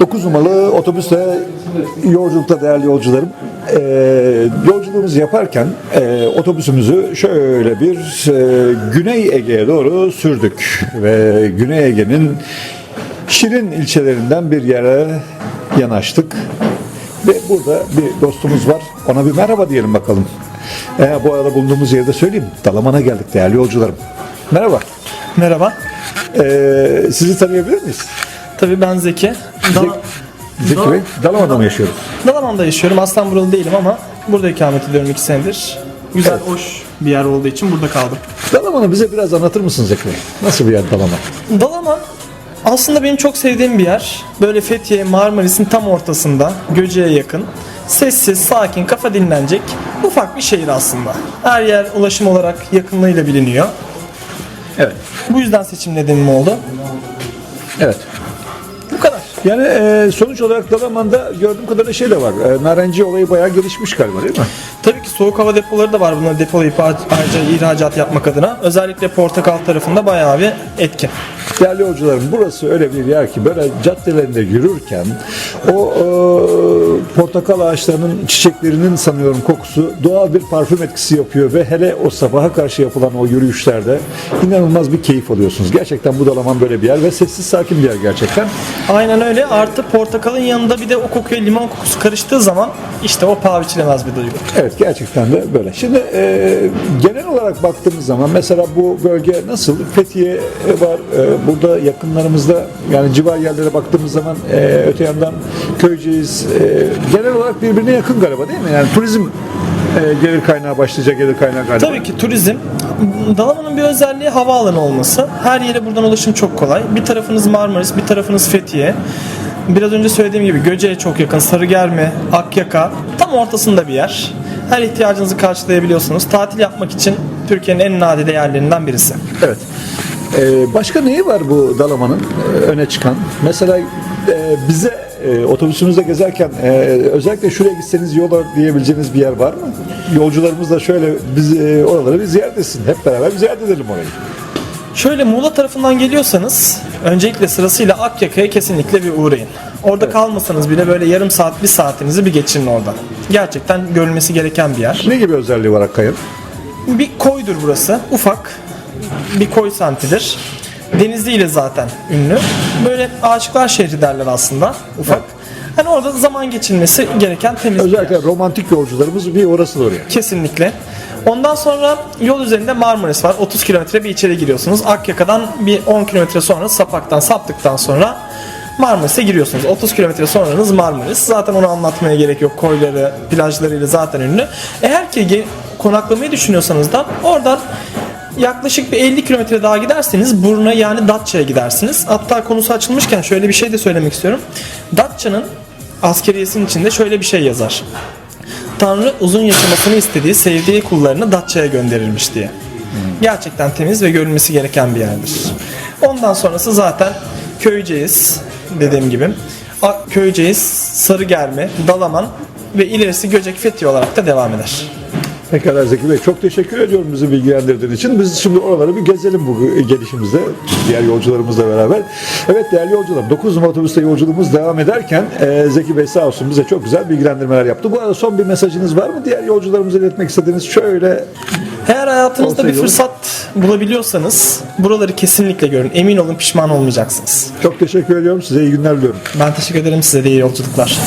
9 numaralı otobüste yolculukta değerli yolcularım. Ee, yolculuğumuzu yaparken e, otobüsümüzü şöyle bir e, Güney Ege'ye doğru sürdük. Ve Güney Ege'nin Şirin ilçelerinden bir yere yanaştık. Ve burada bir dostumuz var. Ona bir merhaba diyelim bakalım. Ee, bu arada bulunduğumuz yerde söyleyeyim. Dalaman'a geldik değerli yolcularım. Merhaba. Merhaba. Ee, sizi tanıyabilir miyiz? Tabii ben Zeki. Dal- Zeki Bey, Dalaman'da mı yaşıyoruz? Dalaman'da yaşıyorum. Aslan buralı değilim ama burada ikamet ediyorum iki senedir. Güzel, hoş bir yer olduğu için burada kaldım. Dalaman'ı bize biraz anlatır mısın Zeki Bey? Nasıl bir yer Dalaman? Dalaman aslında benim çok sevdiğim bir yer. Böyle Fethiye, Marmaris'in tam ortasında, Göce'ye yakın. Sessiz, sakin, kafa dinlenecek ufak bir şehir aslında. Her yer ulaşım olarak yakınlığıyla biliniyor. Evet. Bu yüzden seçim nedenim oldu. Evet. Yani e, sonuç olarak Dalaman'da gördüğüm kadarıyla şey de var. E, narenci olayı bayağı gelişmiş galiba değil mi? Tabii ki soğuk hava depoları da var bunları depolayıp ayrıca ihracat yapmak adına. Özellikle portakal tarafında bayağı bir etkin. Değerli yolcularım burası öyle bir yer ki böyle caddelerinde yürürken o e, portakal ağaçlarının çiçeklerinin sanıyorum kokusu doğal bir parfüm etkisi yapıyor ve hele o sabaha karşı yapılan o yürüyüşlerde inanılmaz bir keyif alıyorsunuz. Gerçekten bu Dalaman böyle bir yer ve sessiz sakin bir yer gerçekten. Aynen öyle. Artı portakalın yanında bir de o kokuya limon kokusu karıştığı zaman işte o paha biçilemez bir duygu. Evet gerçekten de böyle. Şimdi e, genel olarak baktığımız zaman mesela bu bölge nasıl? Fethiye var. E, burada yakınlarımızda yani civar yerlere baktığımız zaman e, öte yandan Köyceğiz. E, genel olarak birbirine yakın galiba değil mi? Yani turizm e, gelir kaynağı başlıca gelir kaynağı galiba. Tabii ki turizm. Dalaman'ın bir özelliği havaalanı olması. Her yere buradan ulaşım çok kolay. Bir tarafınız Marmaris, bir tarafınız Fethiye. Biraz önce söylediğim gibi Göce'ye çok yakın. Sarıgerme, Akyaka tam ortasında bir yer. Her ihtiyacınızı karşılayabiliyorsunuz. Tatil yapmak için Türkiye'nin en nadide yerlerinden birisi. Evet. E, başka neyi var bu Dalaman'ın e, öne çıkan? Mesela e, bize e, otobüsümüzde gezerken e, özellikle şuraya gitseniz yol diyebileceğiniz bir yer var mı? Yolcularımız da şöyle biz e, oraları bir ziyaret etsin. Hep beraber bir ziyaret edelim orayı. Şöyle Muğla tarafından geliyorsanız öncelikle sırasıyla Akyaka'ya kesinlikle bir uğrayın. Orada kalmasanız bile böyle yarım saat, bir saatinizi bir geçirin orada. Gerçekten görülmesi gereken bir yer. Ne gibi özelliği var Akkaya'nın? Bir koydur burası. Ufak. Bir koy semtidir. Denizliyle zaten ünlü. Böyle aşıklar şehri derler aslında. Ufak. Hani orada zaman geçirmesi gereken temiz bir yer. Özellikle romantik yolcularımız bir orası da oraya. Kesinlikle. Ondan sonra yol üzerinde Marmaris var. 30 kilometre bir içeri giriyorsunuz. Akyaka'dan bir 10 kilometre sonra Sapak'tan saptıktan sonra Marmaris'e giriyorsunuz. 30 kilometre sonranız Marmaris. Zaten onu anlatmaya gerek yok. Koyları, plajlarıyla zaten ünlü. Eğer ki ge- konaklamayı düşünüyorsanız da oradan yaklaşık bir 50 kilometre daha giderseniz Burun'a yani Datça'ya gidersiniz. Hatta konusu açılmışken şöyle bir şey de söylemek istiyorum. Datça'nın askeriyesinin içinde şöyle bir şey yazar. Tanrı uzun yaşamasını istediği, sevdiği kullarını Datça'ya gönderilmiş diye. Gerçekten temiz ve görülmesi gereken bir yerdir. Ondan sonrası zaten Köyceğiz dediğim gibi. Köyceğiz, Sarıgerme, Dalaman ve ilerisi Göcek Fethi olarak da devam eder. Pekala Zeki Bey çok teşekkür ediyorum bizi bilgilendirdiğin için. Biz şimdi oraları bir gezelim bu gelişimizde diğer yolcularımızla beraber. Evet değerli yolcular 9 numara otobüste yolculuğumuz devam ederken e, Zeki Bey sağ olsun bize çok güzel bilgilendirmeler yaptı. Bu arada son bir mesajınız var mı? Diğer yolcularımıza iletmek istediğiniz şöyle Eğer hayatınızda bir fırsat bulabiliyorsanız buraları kesinlikle görün. Emin olun pişman olmayacaksınız. çok teşekkür ediyorum. Size iyi günler diliyorum. Ben teşekkür ederim size de iyi yolculuklar.